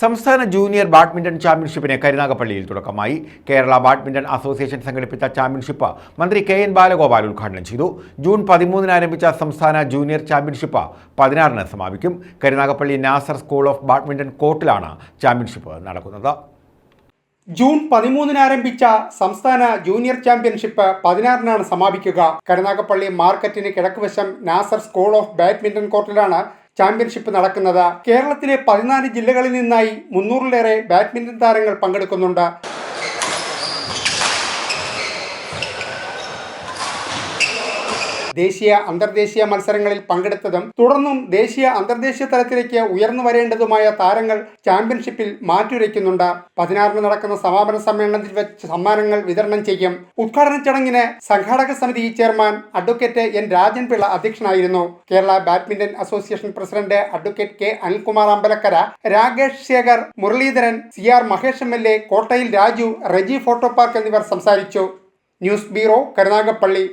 സംസ്ഥാന junior badminton ചാമ്പ്യൻഷിപ്പിന് കരുനാഗപ്പള്ളിയിൽ തുടക്കമായി. കേരള ബാഡ്മിന്റൺ അസോസിയേഷൻ സംഘടിപ്പിച്ച ചാമ്പ്യൻഷിപ്പ് മന്ത്രി കെ എൻ ബാലഗോപാൽ ഉദ്ഘാടനം ചെയ്തു. ജൂൺ പതിമൂന്നിന് ആരംഭിച്ച സംസ്ഥാന ജൂനിയർ ചാമ്പ്യൻഷിപ്പ് പതിനാറിന് സമാപിക്കും. Karunagappally Nasar school of badminton കോർട്ടിലാണ് championship നടക്കുന്നത്. ജൂൺ പതിമൂന്നിന് ആരംഭിച്ച സംസ്ഥാന ജൂനിയർ ചാമ്പ്യൻഷിപ്പ് പതിനാറിനാണ് സമാപിക്കുക. കരുനാഗപ്പള്ളി മാർക്കറ്റിന് കിഴക്കുവശം നാസർ സ്കൂൾ ഓഫ് ബാഡ്മിന്റൺ കോർട്ടിലാണ് ചാമ്പ്യൻഷിപ്പ് നടക്കുന്നത് കേരളത്തിലെ പതിനാല് ജില്ലകളിൽ നിന്നായി മുന്നൂറിലേറെ ബാഡ്മിന്റൺ താരങ്ങൾ പങ്കെടുക്കുന്നുണ്ട്. ദേശീയ അന്തർദേശീയ മത്സരങ്ങളിൽ പങ്കെടുത്തതും തുടർന്നും ദേശീയ അന്തർദേശീയ തലത്തിലേക്ക് ഉയർന്നു വരേണ്ടതുമായ താരങ്ങൾ ചാമ്പ്യൻഷിപ്പിൽ മാറ്റുരയ്ക്കുന്നുണ്ട്. പതിനാറിന് നടക്കുന്ന സമാപന സമ്മേളനത്തിൽ വെച്ച് സമ്മാനങ്ങൾ വിതരണം ചെയ്യും. ഉദ്ഘാടന ചടങ്ങിന് സംഘാടക സമിതി chairman advocate N. Rajan Pillai അധ്യക്ഷനായിരുന്നു. Kerala badminton association president advocate K. Anilkumar Ambalakkara Rakesh Shekhar Muraleedharan C. R. Mahesh M. L. A Kottayil Raju Reji photo park എന്നിവർ സംസാരിച്ചു. News bureau Karunagappally.